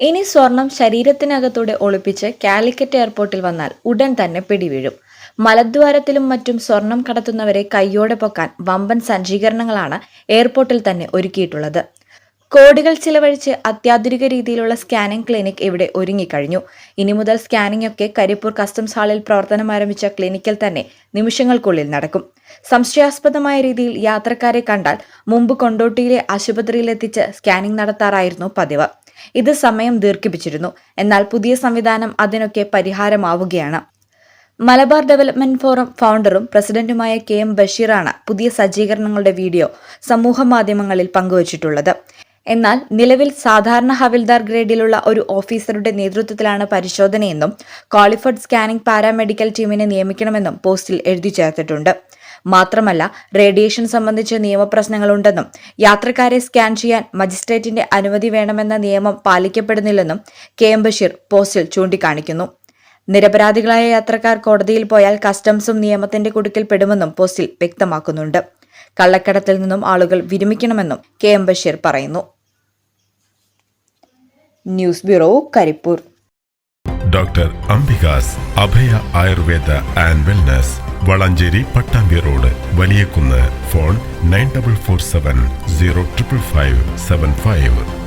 ഇനി സ്വർണം ശരീരത്തിനകത്തൂടെ ഒളിപ്പിച്ച് കാലിക്കറ്റ് എയർപോർട്ടിൽ വന്നാൽ ഉടൻ തന്നെ പിടിവീഴും. മലദ്വാരത്തിലും മറ്റും സ്വർണം കടത്തുന്നവരെ കയ്യോടെ പൊക്കാൻ വമ്പൻ സജ്ജീകരണങ്ങളാണ് എയർപോർട്ടിൽ തന്നെ ഒരുക്കിയിട്ടുള്ളത്. കോടികൾ ചിലവഴിച്ച് അത്യാധുനിക രീതിയിലുള്ള സ്കാനിംഗ് ക്ലിനിക് ഇവിടെ ഒരുങ്ങിക്കഴിഞ്ഞു. ഇനി മുതൽ സ്കാനിംഗ് ഒക്കെ കരിപ്പൂർ കസ്റ്റംസ് ഹാളിൽ പ്രവർത്തനം ആരംഭിച്ച ക്ലിനിക്കിൽ തന്നെ നിമിഷങ്ങൾക്കുള്ളിൽ നടക്കും. സംശയാസ്പദമായ രീതിയിൽ യാത്രക്കാരെ കണ്ടാൽ മുമ്പ് കൊണ്ടോട്ടിയിലെ ആശുപത്രിയിലെത്തിച്ച് സ്കാനിംഗ് നടത്താറായിരുന്നു പതിവ്. ഇത് സമയം ദീർഘിപ്പിച്ചിരുന്നു. എന്നാൽ പുതിയ സംവിധാനം അതിനൊക്കെ പരിഹാരമാവുകയാണ്. മലബാർ ഡെവലപ്മെന്റ് ഫോറം ഫൗണ്ടറും പ്രസിഡന്റുമായ കെ എം ബഷീറാണ് പുതിയ സജ്ജീകരണങ്ങളുടെ വീഡിയോ സമൂഹ മാധ്യമങ്ങളിൽ പങ്കുവച്ചിട്ടുള്ളത്. എന്നാൽ നിലവിൽ സാധാരണ ഹവിൽദാർ ഗ്രേഡിലുള്ള ഒരു ഓഫീസറുടെ നേതൃത്വത്തിലാണ് പരിശോധനയെന്നും ക്വാളിഫൈഡ് സ്കാനിംഗ് പാരാമെഡിക്കൽ ടീമിനെ നിയമിക്കണമെന്നും പോസ്റ്റിൽ എഴുതി ചേർത്തിട്ടുണ്ട്. മാത്രമല്ല റേഡിയേഷൻ സംബന്ധിച്ച് നിയമപ്രശ്നങ്ങളുണ്ടെന്നും യാത്രക്കാരെ സ്കാൻ ചെയ്യാൻ മജിസ്ട്രേറ്റിന്റെ അനുമതി വേണമെന്ന നിയമം പാലിക്കപ്പെടുന്നില്ലെന്നും കെ എം ബഷീർ പോസ്റ്റിൽ ചൂണ്ടിക്കാണിക്കുന്നു. നിരപരാധികളായ യാത്രക്കാർ കോടതിയിൽ പോയാൽ കസ്റ്റംസും നിയമത്തിന്റെ കുടുക്കിൽ പെടുമെന്നും പോസ്റ്റിൽ വ്യക്തമാക്കുന്നുണ്ട്. കള്ളക്കടത്തിൽ നിന്നും ആളുകൾ വിരമിക്കണമെന്നും കെ എം ബഷീർ പറയുന്നു. News bureau Karipur. Doctor Ambika's Abhaya Ayurveda and wellness Valanchery Pattambi road Valiyakunnu phone nine double four seven zero triple five seven five.